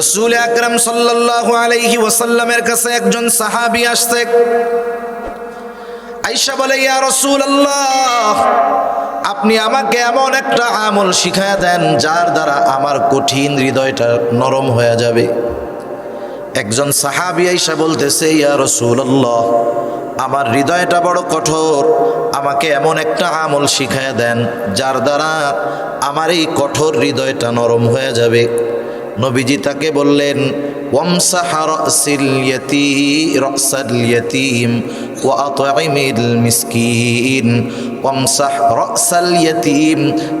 রসুল আকরাম সাল্লাল্লাহু আলাইহি ওয়াসাল্লামের কাছে একজন সাহাবী আসছে। আইসা বলে, ইয়া রাসূলুল্লাহ, আপনি আমাকে এমন একটা আমল শিখায়া দেন যার দ্বারা আমার কঠিন হৃদয়টা নরম হয়ে যাবে। একজন সাহাবি আইসা বলতেছে, ইয়া রাসূলুল্লাহ, আমার হৃদয়টা বড় কঠোর, আমাকে এমন একটা আমল শিখায়া দেন যার দ্বারা আমার এই কঠোর হৃদয়টা নরম হয়ে যাবে। নবীজি তাকে বললেন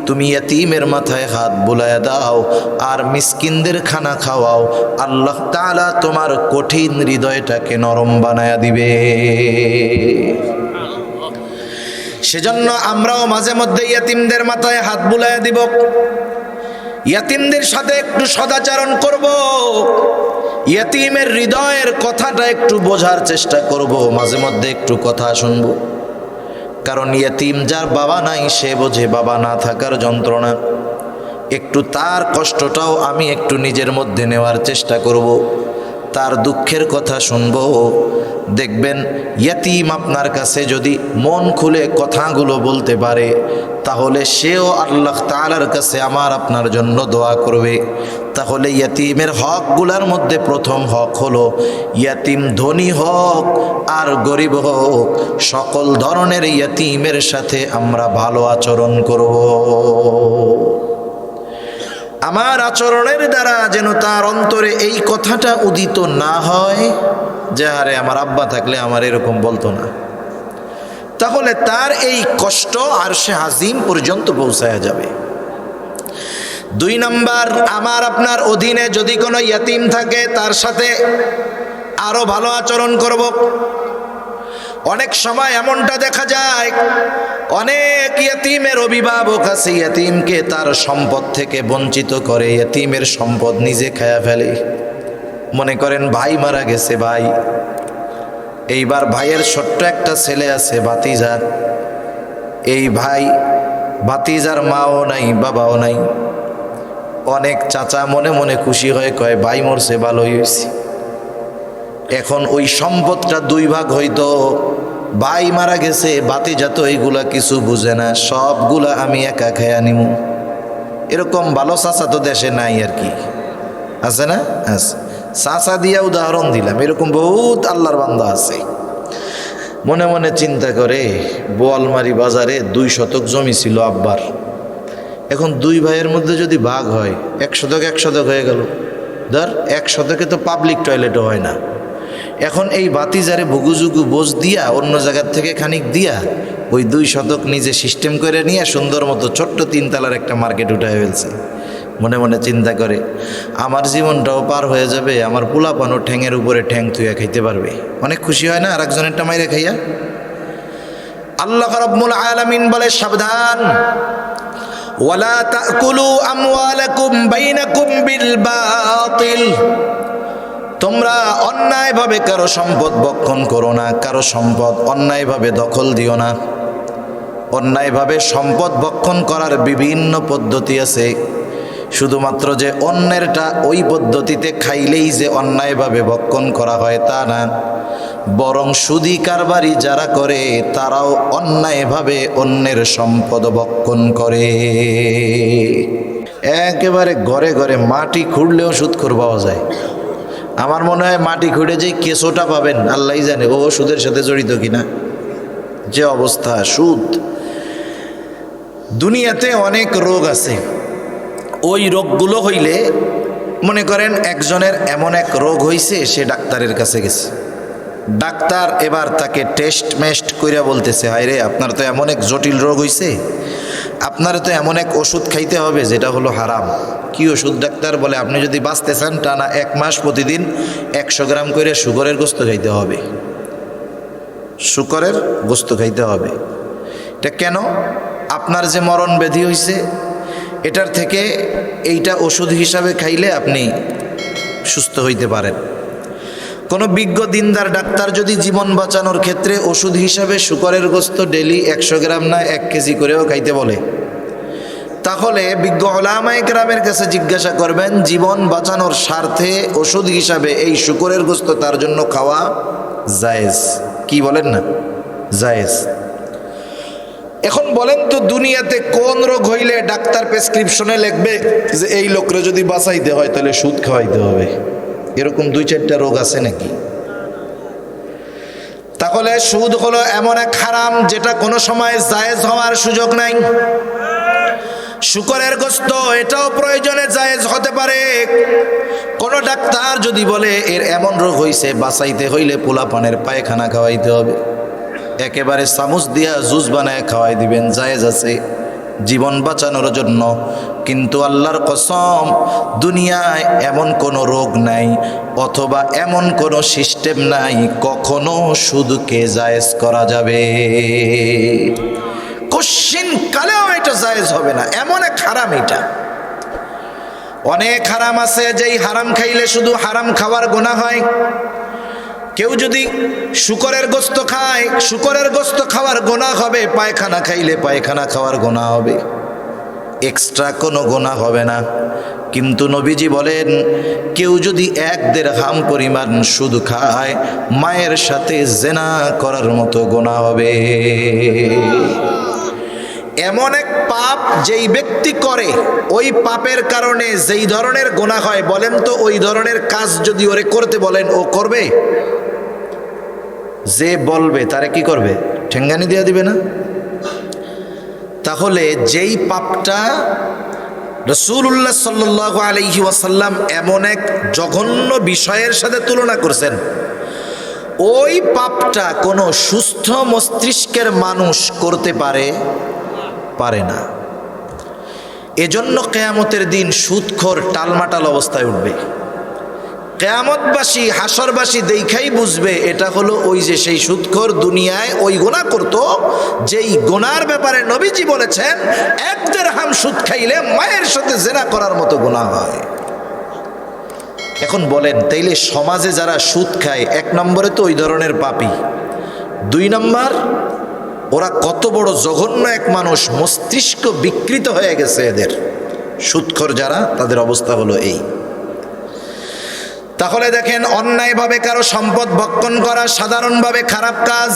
তুমি ইয়াতিমের মাথায় হাত বুলায় দাও আর মিসকিনদের খানা খাওয়াও। আল্লাহ তাআলা তোমার কঠিন হৃদয়টাকে নরম বানায়া দিবে। সেজন্য আমরাও মাঝে মধ্যে ইয়াতিমদের মাথায় হাত বুলায় দিব। ইয়াতিমদের সাথে একটু সদাচরণ করব। ইয়াতিমের হৃদয়ের কথাটা একটু বোঝার চেষ্টা করব, মাঝে মধ্যে একটু কথা শুনব। কারণ ইয়াতিম যার বাবা নাই, সে বোঝে বাবা না থাকার যন্ত্রণা। একটু তার কষ্টটাও আমি একটু নিজের মধ্যে নেওয়ার চেষ্টা করব। তার দুঃখের কথা শুনব। দেখবেন ইয়াতিম আপনার কাছে যদি মন খুলে কথাগুলো বলতে পারে, তাহলে সেও আল্লাহ তালার কাছে আমার আপনার জন্য দোয়া করবে। তাহলে ইয়াতিমের হকগুলার মধ্যে প্রথম হক হলো ইয়াতিম ধনী হোক আর গরিব হোক, সকল ধরনের ইয়াতিমের সাথে আমরা ভালো আচরণ করব। আমার আচরণের দ্বারা যেন তার অন্তরে এই কথাটা উদিত না হয়, যে আরে আমার আব্বা থাকলে আমার এরকম বলতো না। তাহলে তার এই কষ্ট আর সে হাজিম পর্যন্ত পৌঁছায় যাবে। দুই নাম্বার, আমার আপনার অধীনে যদি কোনো ইয়াতিম থাকে, তার সাথে আরও ভালো আচরণ করব। অনেক সময় এমনটা দেখা যায়, অনেক ইয়তিমের অভিভাবক আছে ইয়তিমকে তার সম্পদ থেকে বঞ্চিত করে ইয়তিমের সম্পদ নিজে খায়া ফেলে। মনে করেন ভাই মারা গেছে ভাই। এইবার ভাইয়ের ছোট্ট একটা ছেলে আছে বাতিজার এই ভাই বাতিজার মাও নাই, বাবাও নাই। অনেক চাচা মনে মনে খুশি হয়ে কয়, ভাই মরছে, ভালোই হয়েছে। এখন ওই সম্পদটা দুই ভাগ হইতো। ভাই মারা গেছে, বাতি যাত এইগুলা কিছু বুঝে না, সবগুলা আমি একা খেয়া নিমু। এরকম ভালো চাচা তো দেশে নাই আর কি। আছে না? আছে। চাচা দিয়া উদাহরণ দিলাম, এরকম বহুত আল্লাহর বান্দা আছে। মনে মনে চিন্তা করে, বোয়ালমারি বাজারে দুই শতক জমি ছিল আব্বার। এখন দুই ভাইয়ের মধ্যে যদি ভাগ হয়, এক শতক এক শতক হয়ে গেল। ধর, এক শতকে তো পাবলিক টয়লেটও হয় না। এখন এই বাতিজারে ভুগুজুগু বোঝ দিয়া, অন্য জায়গার থেকে খানিক দিয়া, ওই দুই শতক নিজে সিস্টেম করে নিয়ে সুন্দর মতো ছোট্ট তিনতলার একটা মার্কেট উঠায় ফেলছে। মনে মনে চিন্তা করে, আমার জীবনটাও পার হয়ে যাবে, আমার পোলাপানো ঠ্যাংয়ের উপরে ঠ্যাং থুয়া খাইতে পারবে। অনেক খুশি হয় না আর একজনেরটা মাইরে খাইয়া? আল্লাহ রব্বুল আলামিন বলে, সাবধান। ওয়ালা তাকুলু আমওয়ালাকুম বাইনাকুম বিল বাতিল। তোমরা অন্যায়ভাবে কারও সম্পদ বক্ষণ করো না, কারও সম্পদ অন্যায়ভাবে দখল দিও না। অন্যায়ভাবে সম্পদ বক্ষণ করার বিভিন্ন পদ্ধতি আছে। শুধুমাত্র যে অন্যেরটা ওই পদ্ধতিতে খাইলেই যে অন্যায়ভাবে বক্ষণ করা হয় তা না। বরং সুদি কারবারি যারা করে, তারাও অন্যায়ভাবে অন্যের সম্পদ বক্ষণ করে। একেবারে ঘরে ঘরে মাটি খুঁড়লেও সুদখোর পাওয়া যায়। আমার মনে হয় মাটি খুঁড়ে যে কেঁচোটা পাবেন আল্লাহ জানে ও সুদের সাথে জড়িত কিনা। যে অবস্থা, সুদ। দুনিয়াতে অনেক রোগ আছে। ওই রোগগুলো হইলে মনে করেন একজনের এমন এক রোগ হইছে, সে ডাক্তারের কাছে গেছে। ডাক্তার এবার তাকে টেস্ট মেস্ট কইরা বলতেছে হায় রে আপনার তো এমন এক জটিল রোগ হইছে। আপনার তো এমন এক ওষুধ খাইতে হবে, যেটা হলো হারাম। কি ওষুধ ডাক্তার বলে, আপনি যদি বাঁচতে চান টানা এক মাস প্রতিদিন একশো গ্রাম করে সুগরের গোস্ত খাইতে হবে। শুকরের গোস্ত খাইতে হবে। এটা কেন? আপনার যে মরণ ব্যাধি হয়েছে এটার থেকে এইটা ওষুধ হিসাবে খাইলে আপনি সুস্থ হইতে পারেন। কোনো বিজ্ঞ দিনদার ডাক্তার যদি জীবন বাঁচানোর ক্ষেত্রে ওষুধ হিসাবে শুকরের গোস্ত ডেলি একশো গ্রাম না এক কেজি করেও খাইতে বলে। তাহলে বিজ্ঞ ওলামাই গ্রামের কাছে জিজ্ঞাসা করবেন, জীবন বাঁচানোর স্বার্থে ওষুধ হিসাবে এই শুকরের গোস্ত তার জন্য খাওয়া জায়েজ? কি বলেন না? জায়েজ। এখন বলেন তো দুনিয়াতে কোন রোগ হইলে ডাক্তার প্রেসক্রিপশনে লিখবে যে এই লোকরে যদি বাঁচাইতে হয় তাহলে সুদ খাওয়াইতে হবে। এরকম দুই চারটা রোগ আছে নাকি? তাহলে সুদ হলো এমন এক হারাম যেটা কোনো সময় জায়েজ হওয়ার সুযোগ নাই। শুকরের গোস্ত, এটাও প্রয়োজনে জায়েজ হতে পারে। কোন ডাক্তার যদি বলে, এর এমন রোগ হইছে, বাঁচাইতে হইলে পোলা পানের পায়খানা খাওয়াইতে হবে। একেবারে চামচ দিয়া জুস বানায় খাওয়াই দিবেন, জায়েজ আছে। জীবন বাঁচানোর জন্য। কিন্তু আল্লাহর কসম, দুনিয়ায় এমন কোনো রোগ নাই, অথবা এমন কোনো সিস্টেম নাই, কখনো সুদকে জায়েজ করা যাবে। কশ্চিন কালেও এটা জায়েজ হবে না, এমন এক হারাম এটা। অনেক হারাম আছে, যেই হারাম খাইলে শুধু হারাম খাওয়ার গোনা হয়। কেউ যদি শুকরের গোস্ত খায়, শুকরের গোস্ত খাওয়ার গোনা হবে, পায়খানা খাইলে পায়খানা খাওয়ার গোনা হবে। এক্সট্রা কোনো গোনা হবে না। কিন্তু নবীজি বলেন, কেউ যদি এক দেড় হাম পরিমাণ সুদ খায়, মায়ের সাথে জেনা করার মতো গোনা হবে। এমন এক পাপ যেই ব্যক্তি করে, ওই পাপের কারণে যেই ধরনের গোনা হয়, বলেন তো ওই ধরনের কাজ যদি ওরে করতে বলেন, ও করবে? যে বলবে, তারে কি করবে? ঠেঙ্গানি দেওয়া দিবে না? তাহলে যেই পাপটা রসুল্লাহ সাল্লাহ আলহি ওয়াসাল্লাম এমন এক জঘন্য বিষয়ের সাথে তুলনা করছেন, ওই পাপটা কোনো সুস্থ মস্তিষ্কের মানুষ করতে পারে? পারে না। এজন্য কেয়ামতের দিন সুদখোর টালমাটাল অবস্থায় উঠবে। কেয়ামতবাসী হাসরবাসী দেখাই বুঝবে, এটা হলো ওই যে সেই সুদখোর দুনিয়ায় ওই গোনা করত, যেই গোনার ব্যাপারে নবীজি বলেছেন, এক হাম সুদ খাইলে মায়ের সাথে জেনা করার মতো গোনা হয়। এখন বলেন, তাইলে সমাজে যারা সুদ খায়, এক নম্বরে তো ওই ধরনের পাপি। দুই নম্বর, ওরা কত বড় জঘন্য এক মানুষ, মস্তিষ্ক বিকৃত হয়ে গেছে এদের। সুৎখর যারা, তাদের অবস্থা হলো এই। তাহলে দেখেন অন্যায়ভাবে কারও সম্পদ ভক্ষণ করা সাধারণভাবে খারাপ কাজ।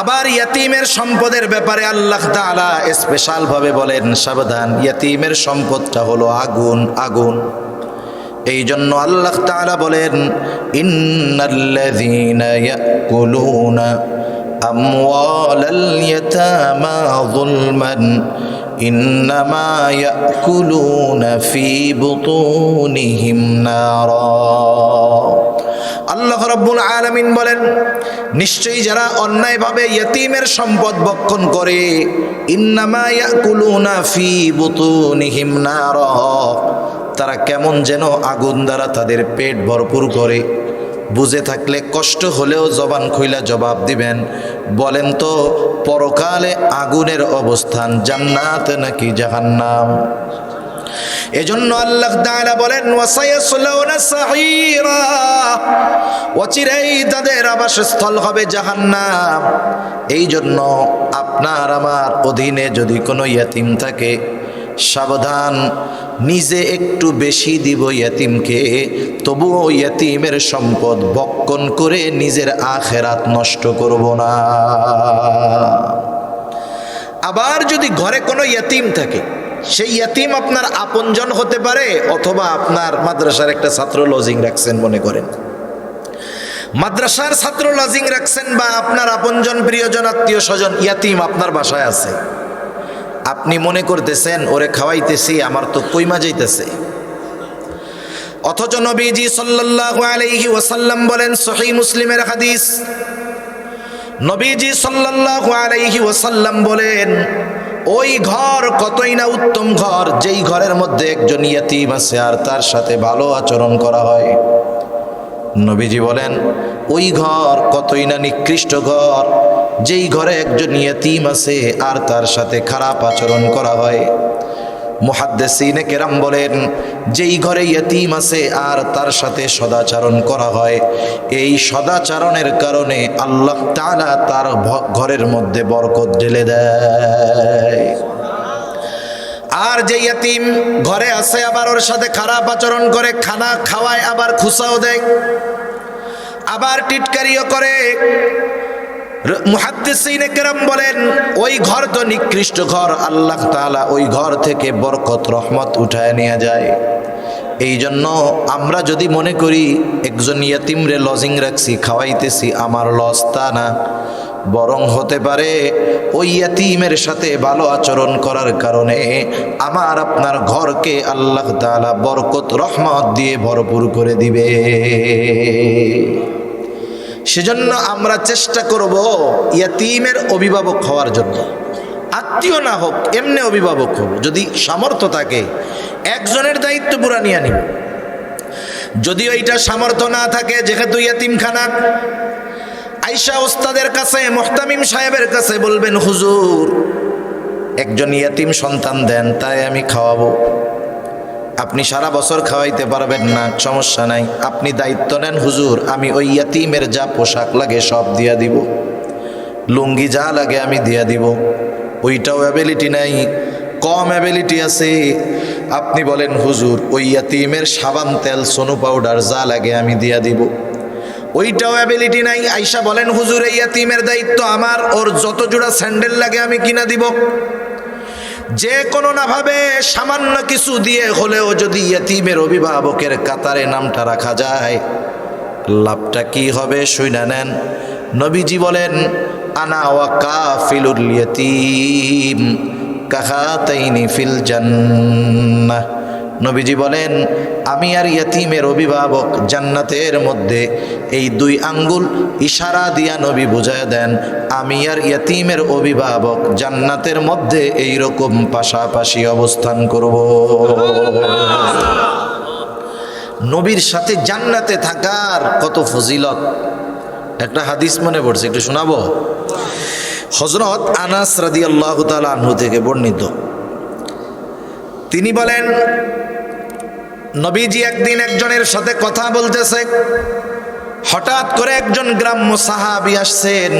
আবার ইয়াতিমের সম্পদের ব্যাপারে আল্লাহ তাআলা স্পেশালভাবে বলেন, সাবধান, ইয়াতিমের সম্পদটা হলো আগুন আগুন। এই জন্য আল্লাহ তাআলা বলেন, ইন্নাল্লাযীনা ইন্নামা ইয়াকুলুনা ফি বুতুনিহিম নারা আল্লাহ রব্বুল আলামিন বলেন, নিশ্চয়ই যারা অন্যায়ভাবে ইয়তিমের সম্পদ বক্ষণ করে তারা কেমন যেন আগুন দ্বারা তাদের পেট ভরপুর করে। বুঝে থাকলে কষ্ট হলেও জবান খুইলা জবাব দিবেন। বলেন তো, পরকালে আগুনের অবস্থান জান্নাত নাকি জাহান্নাম? এজন্য আল্লাহ তাআলা বলেন, ওয়াসায়াসলাউনা সাঈরা অচিরেই তাদের আবাসস্থল হবে জাহান্নাম। এই জন্য আপনার আমার অধীনে যদি কোনো ইয়াতিম থাকে সাবধান, নিজে একটু বেশি দিব ইয়াতিমকে, তবুও ইয়াতিমের সম্পদ বক্ষণ করে নিজের আখেরাত নষ্ট করব না। আবার যদি ঘরে কোনো ইয়াতিম থাকে, সেই ইয়াতিম আপনার আপনজন হতে পারে, অথবা আপনার মাদ্রাসার একটা ছাত্র লজিং রাখছেন মনে করেন। মাদ্রাসার ছাত্র লজিং রাখছেন বা আপনার আপনজন, প্রিয়জন আত্মীয় স্বজন ইয়াতিম আপনার বাসায় আছে। আপনি মনে করতেছেন, ওরে খাওয়াইতেছি, আমার তো কইমা যাইতেছে। অথচ নবীজি সাল্লাল্লাহু আলাইহি ওয়াসাল্লাম বলেন, সহিহ মুসলিমের হাদিস। নবীজি সাল্লাল্লাহু আলাইহি ওয়াসাল্লাম বলেন, ওই ঘর কতই না উত্তম ঘর, যেই ঘরের মধ্যে একজন ইয়াতিম আছে আর তার সাথে ভালো আচরণ করা হয়। নবীজি বলেন, ওই ঘর কতই না নিকৃষ্ট ঘর যেই ঘরে একজন ইয়াতিম আছে আর তার সাথে খারাপ আচরণ করা হয়। মুহাদ্দেসিনে কেরাম বলেন, যেই ঘরে ইয়তিম আছে আর তার সাথে সদাচরণ করা হয়, এই সদাচরণের কারণে আল্লাহ তাআলা তার ঘরের মধ্যে বরকত ঢেলে দেয়। আর যে ইয়াতিম ঘরে আছে আবার ওর সাথে খারাপ আচরণ করে, খানা খাওয়ায়, আবার খুসাও দেয়, আবার টিটকারিও করে মুহাদ্দিসিনে কেরাম বলেন, ওই ঘর তো নিকৃষ্ট ঘর, আল্লাহ তাআলা ওই ঘর থেকে বরকত, রহমত উঠায় যায়। এই জন্য আমরা যদি মনে করি, একজন ইয়াতিমরে লজিং রাখছি, খাওয়াইতেছি, আমার লস তা না। বরং হতে পারে, ওই ইয়াতিমের সাথে ভালো আচরণ করার কারণে আমার আপনার ঘরকে আল্লাহ তাআলা বরকত, রহমত দিয়ে ভরপুর করে দিবে। সেজন্য আমরা চেষ্টা করব ইয়াতিমের অভিভাবক হওয়ার জন্য। আত্মীয় না হোক, এমনি অভিভাবক হোক, যদি সামর্থ্য থাকে, একজনের দায়িত্ব পুরা নিয়ে নিব। যদিও এইটা সামর্থ্য না থাকে, যেহেতু ইয়াতিমখানা। আইসা ওস্তাদের কাছে, মোহতামিম সাহেবের কাছে বলবেন, হুজুর, একজন ইয়াতিম সন্তান দেন, তাই আমি খাওয়াবো। আপনি সারা বছর খাওয়াইতে পারবেন না, সমস্যা নাই। আপনি দায়িত্ব নেন, হুজুর, আমি ওই ইয়াতিমের যা পোশাক লাগে সব দিয়া দিব। লুঙ্গি যা লাগে আমি দিয়া দিব। ওইটাও অ্যাবিলিটি নাই, কম অ্যাবিলিটি আছে। আপনি বলেন, হুজুর, ওই ইয়াতিমের সাবান, তেল, সোনু পাউডার যা লাগে আমি দিয়া দিব। ওইটাও অ্যাবিলিটি নাই। আইসা বলেন, হুজুর, এই ইয়াতিমের দায়িত্ব আমার, ওর যত জোড়া স্যান্ডেল লাগে আমি কিনা দিব। যে কোনো না ভাবে সামান্য কিছু দিয়ে হলেও যদি ইয়েতিমের অভিভাবকের কাতারে নামটা রাখা যায়, লাভটা কি হবে শুইনা নেন। নবীজি বলেন, আনা ওয়া কাফিলুল ইয়তিম কাহাতাইনি ফিল জান্নাহ। নবীজি বলেন, আমি আর ইয়তিমের অভিভাবক জান্নাতের মধ্যে এই দুই আঙ্গুল ইশারা দিয়া নবী বুঝায় দেন, আমি আর ইয়তিমের অভিভাবক জান্নাতের মধ্যে এই রকম পাশাপাশি অবস্থান করব। নবীর সাথে জান্নাতে থাকার কত ফজিলত? একটা হাদিস মনে পড়ছে, একটু শোনাবো? হজরত আনাস রাদি আল্লাহ আনহু থেকে বর্ণিত। তিনি বলেন, নবীজি একদিন একজনের সাথে কথা বলতেছে। হঠাৎ করে একজন গ্রাম্য সাহাবি আসছেন।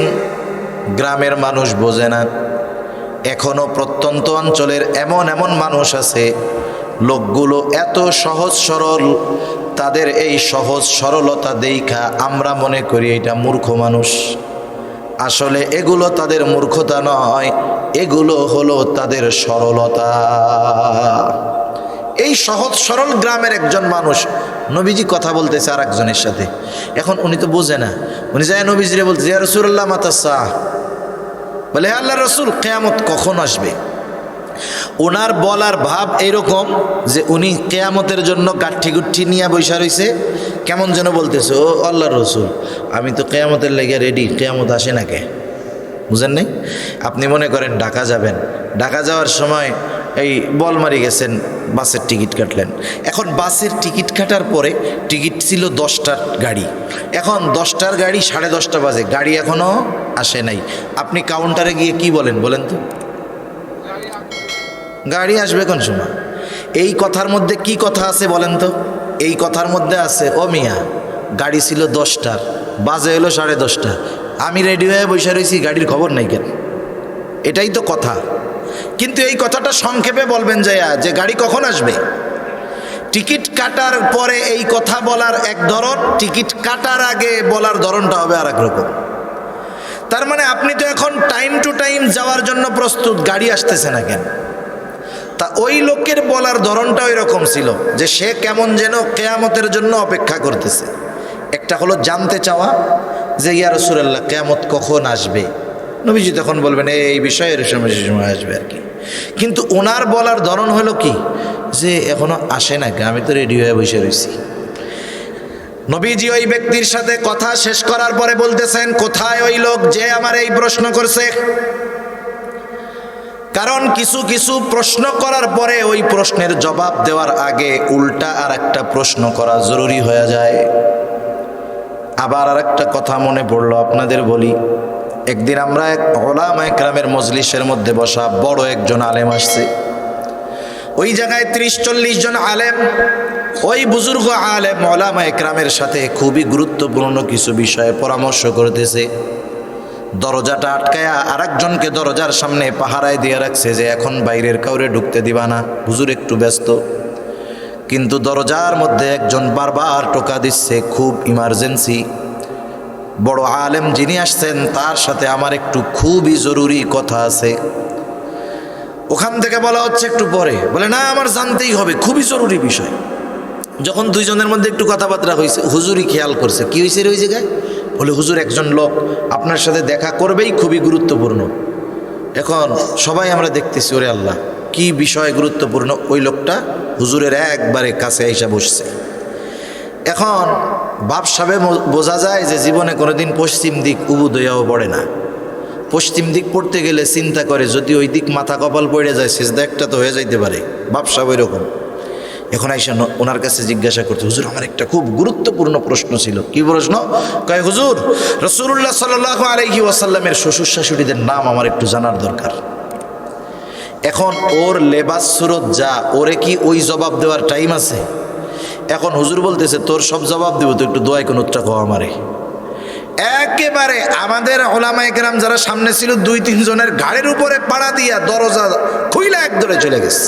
গ্রামের মানুষ বোঝে না। এখনও প্রত্যন্ত অঞ্চলের এমন এমন মানুষ আছে। লোকগুলো এত সহজ সরল, তাদের এই সহজ সরলতা দেখা আমরা মনে করি এটা মূর্খ মানুষ। আসলে এগুলো তাদের মূর্খতা নয় এগুলো হলো তাদের সরলতা। এই সহজ সরল গ্রামের একজন মানুষ নবীজি কথা বলতেছে আর একজনের সাথে। এখন উনি তো বোঝে না। উনি যায় নবীজিরে বলতে ইয়া রসুল্লাহ মাতাসা বলে, "হে আল্লাহ রসুল, কেয়ামত কখন আসবে? ওনার বলার ভাব এরকম যে উনি কেয়ামতের জন্য কাঠি নিয়ে বৈশা রয়েছে কেমন যেন বলতেছে, ও আল্লাহ রসুল, আমি তো কেয়ামতের লেগে রেডি কেয়ামত আসে না কে? বুঝেন নাই? আপনি মনে করেন ঢাকা যাবেন। ঢাকা যাওয়ার সময় এই বল বলমারি গেছেন, বাসের টিকিট কাটলেন। এখন বাসের টিকিট কাটার পরে টিকিট ছিল দশটার গাড়ি। এখন দশটার গাড়ি সাড়ে দশটা বাজে। গাড়ি এখনও আসে নাই। আপনি কাউন্টারে গিয়ে কি বলেন বলেন তো? গাড়ি আসবে কোন সময়? এই কথার মধ্যে কি কথা আছে বলেন তো? এই কথার মধ্যে আছে, ও মিয়া, গাড়ি ছিল দশটার, বাজে হলো সাড়ে দশটা। আমি রেডি হয়ে বসে রয়েছি গাড়ির খবর নাই কেন? এটাই তো কথা। কিন্তু এই কথাটা সংক্ষেপে বলবেন যে যে গাড়ি কখন আসবে? টিকিট কাটার পরে এই কথা বলার এক ধরন, টিকিট কাটার আগে বলার ধরনটা হবে আর এক রকম তার মানে আপনি তো এখন টাইম টু টাইম যাওয়ার জন্য প্রস্তুত, গাড়ি আসতেছে না কেন? তা ওই লোকের বলার ধরনটা ওই রকম ছিল যে, সে কেমন যেন কেয়ামতের জন্য অপেক্ষা করতেছে। একটা হলো জানতে চাওয়া যে ইয়া রসুল্লাহ কেয়ামত কখন আসবে? নবীজি তখন বলবেন "এই, বিষয়ের সময় সময় আসবে আর কি। কিন্তু ওনার বলার ধরন হলো কি? যে এখনও আসে না আমি তো রেডি হয়ে বসে রয়েছি নবীজি ওই ব্যক্তির সাথে কথা শেষ করার পরে বলতেছেন কোথায় ওই লোক যে আমার এই প্রশ্ন করছে? কারণ কিছু কিছু প্রশ্ন করার পরে ওই প্রশ্নের জবাব দেওয়ার আগে উল্টা আর একটা প্রশ্ন করা জরুরি হয়ে যায়। আবার আর একটা কথা মনে পড়ল আপনাদের বলি। একদিন আমরা এক ওলামা একরামের মজলিসের মধ্যে বসা বড় একজন আলেম আসছে। ওই জায়গায় ত্রিশ চল্লিশ জন আলেম। ওই বুজুর্গ আলেম ওলামা একরামের সাথে খুবই গুরুত্বপূর্ণ কিছু বিষয়ে পরামর্শ করতেছে। দরজাটা আটকায়া আরেকজনকে দরজার সামনে পাহারায় দিয়ে রাখছে যে এখন বাইরের কাউরে ঢুকতে দিবা না। হুজুর একটু ব্যস্ত। কিন্তু দরজার মধ্যে একজন বারবার টোকা দিচ্ছে, খুব ইমার্জেন্সি বড় আলেম যিনি আসছেন, তার সাথে আমার একটু খুবই জরুরি কথা আছে। ওখান থেকে বলা হচ্ছে একটু পরে। বলে, না, আমার জানতেই হবে, খুবই জরুরি বিষয়। যখন দুইজনের মধ্যে একটু কথাবার্তা হয়েছে হুজুরই খেয়াল করছে। কি হয়েছে ওই জায়গায়? বলে, হুজুর একজন লোক, আপনার সাথে দেখা করবেই খুবই গুরুত্বপূর্ণ। এখন সবাই আমরা দেখতেছি, ওরে আল্লাহ, কি বিষয় গুরুত্বপূর্ণ ওই লোকটা? হুজুরের একবারে কাছে এসে বসছে। এখন বাপ সাবে বোঝা যায় যে জীবনে কোনোদিন পশ্চিম দিক উবুদয়াও পড়ে না। পশ্চিম দিক পড়তে গেলে চিন্তা করে যদি ওই দিক মাথা কপাল পড়ে যায়, সেজদা একটা তো হয়ে যাইতে পারে। বাপসা ওই রকম এখন আইসা ওনার কাছে জিজ্ঞাসা করতে, হুজুর, আমার একটা খুব গুরুত্বপূর্ণ প্রশ্ন ছিল। কি প্রশ্ন? কয়, হুজুর রসুল্লাহ সাল্লাহ আলহি ওয়াসাল্লামের শ্বশুর শাশুড়িদের নাম আমার একটু জানার দরকার। এখন ওর লেবাস সুরত যা, ওরে কি ওই জবাব দেওয়ার টাইম আছে? এখন হুজুর বলতেছে, তোর সব জবাব দিব তো একটু দোয়াই কোন উত্তরা কও আমারে। একেবারে আমাদের ওলামা একরাম যারা সামনে ছিল, দুই, তিন জনের ঘাড়ের উপরে পাড়া দিয়া দরজা খুইলা এক দরে চলে গেছে।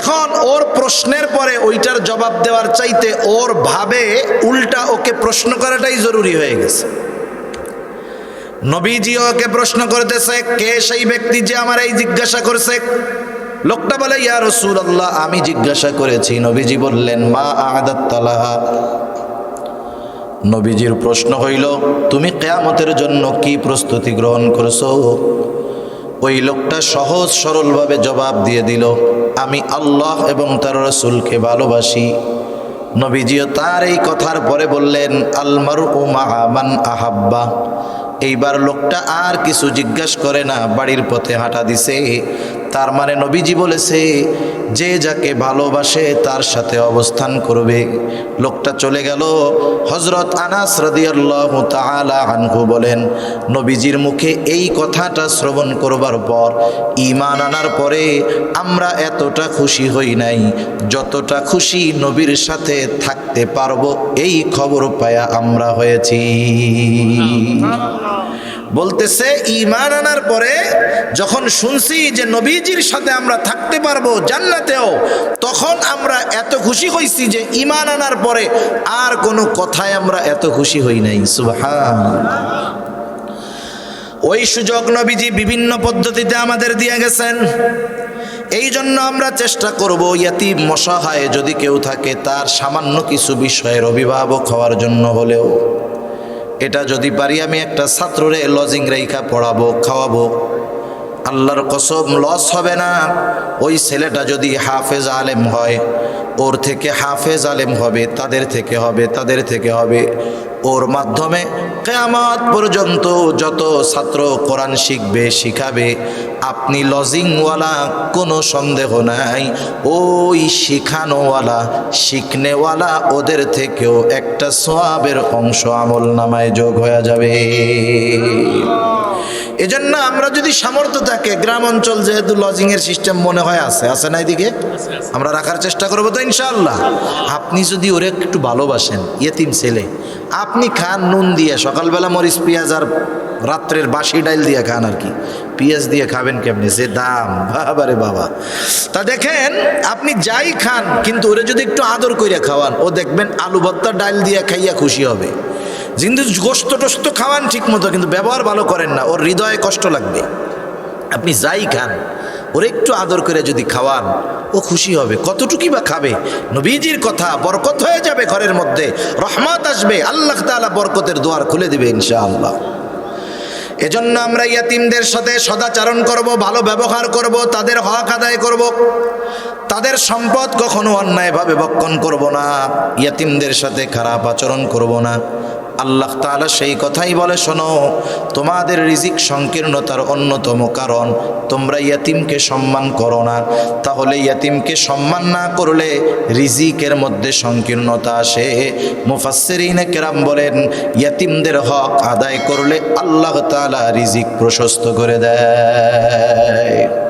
এখন ওর প্রশ্নের পরে ওইটার জবাব দেওয়ার চাইতে ওর ভাবে উল্টা ওকে প্রশ্ন করাটাই জরুরি হয়ে গেছে। নবীজি ওকে প্রশ্ন করতেছে, কে সেই ব্যক্তি যে আমার এই জিজ্ঞাসা করছে? লোকটা বলে, ইয়া রসুল আল্লাহ আমি জিজ্ঞাসা করেছি। নবীজি বললেন, মা আদাত তালাহা। নবীজির প্রশ্ন হইল, তুমি কেয়ামতের জন্য কি প্রস্তুতি গ্রহণ করছ? ওই লোকটা সহজ সরলভাবে জবাব দিয়ে দিল, আমি আল্লাহ এবং তার রসুলকে ভালোবাসি। নবীজিও তার এই কথার পরে বললেন আলমার ও মাহামান আহাব্বা। এইবার লোকটা আর কিছু জিজ্ঞাসা করে না বাড়ির পথে হাঁটা দিছে। তার মানে নবীজি বলেছে, যে যাকে ভালোবাসে তার সাথে অবস্থান করবে। লোকটা চলে গেল। হজরত আনাস রাদিয়াল্লাহু আনহু বলেন, নবীজির মুখে এই কথাটা শ্রবণ করবার পর ইমান আনার পরে আমরা এতটা খুশি হই নাই। যতটা খুশি নবীর সাথে থাকতে পারব, এই খবর পায়া আমরা হয়েছি। বলতেছে ইমান আনার পরে যখন শুনছি যে নবীজির সাথে আমরা থাকতে পারব জান্নাতেও, তখন আমরা এত খুশি হইছি যে ইমান আনার পরে আর কোনো কথায় আমরা এত খুশি হই নাই। সুবহান ওই সুযোগ নবীজি বিভিন্ন পদ্ধতিতে আমাদের দিয়ে গেছেন। এই জন্য আমরা চেষ্টা করব ইয়াতি মশাহায় যদি কেউ থাকে তার সামান্য কিছু বিষয়ের অভিভাবক হওয়ার জন্য হলেও। এটা যদি পারি আমি একটা ছাত্ররে লজিং রেখা পড়াবো, খাওয়াবো। আল্লাহর কসম, লস হবে না। ওই ছেলেটা যদি হাফেজ আলেম হয়, ওর থেকে হাফেজ আলেম হবে, তাদের থেকে হবে, তাদের থেকে হবে। ওর মাধ্যমে কেয়ামত পর্যন্ত যত ছাত্র কোরআন শিখবে, শিখাবে, আপনি লজিংওয়ালা কোনো সন্দেহ নাই। ওই শিখানোওয়ালা, শিখনেওয়ালা ওদের থেকেও একটা সোয়াবের অংশ আমল নামায় যোগ হয়ে যাবে। এজন্য আমরা যদি সামর্থ্য থাকে গ্রাম অঞ্চল যেহেতু লজিং এর সিস্টেম মনে হয় আছে আছে না এদিকে? আমরা রাখার চেষ্টা করব তো ইনশাআল্লাহ। আপনি যদি ওরে একটু ভালোবাসেন, ইয়েতিম ছেলে, আপনি খান নুন দিয়ে, সকালবেলা মরিচ, পেঁয়াজ আর রাত্রের বাসি ডাইল দিয়ে খান আর কি। পেঁয়াজ দিয়ে খাবেন কেমনি? যে দাম বাবারে বাবা। তা দেখেন, আপনি যাই খান, কিন্তু ওরে যদি একটু আদর কইরা খাওয়ান, ও দেখবেন আলু ভর্তা ডাইল দিয়ে খাইয়া খুশি হবে। কিন্তু গোস্ত টোস্ত খাওয়ান ঠিক মতো কিন্তু ব্যবহার ভালো করেন না। ওর হৃদয়ে কষ্ট লাগবে। আপনি যাই খান, ওর একটু আদর করে যদি খাওয়ান, ও খুশি হবে। কতটুকুই বা খাবে? নবীজির কথা বরকত হয়ে যাবে ঘরের মধ্যে। রহমত আসবে, আল্লাহ তাআলা বরকতের দোয়ার খুলে দিবে ইনশাআল্লাহ। এজন্য আমরা ইয়াতিমদের সাথে সদাচারণ করব, ভালো ব্যবহার করব, তাদের হক আদায় করব। তাদের সম্পদ কখনো অন্যায়ভাবে বক্ষণ করব না। ইয়াতিমদের সাথে খারাপ আচরণ করব না। আল্লাহ তাআলা সেই কথাই বলে, শোনো, তোমাদের রিজিক সংকীর্ণতার অন্যতম কারণ, তোমরা ইয়াতিমকে সম্মান করো না। তাহলে ইয়াতিমকে সম্মান না করলে রিজিকের মধ্যে সংকীর্ণতা আসে। মুফাসসিরিনে কেরাম বলেন, ইয়াতিমদের হক আদায় করলে আল্লাহ তাআলা রিজিক প্রশস্ত করে দেয়।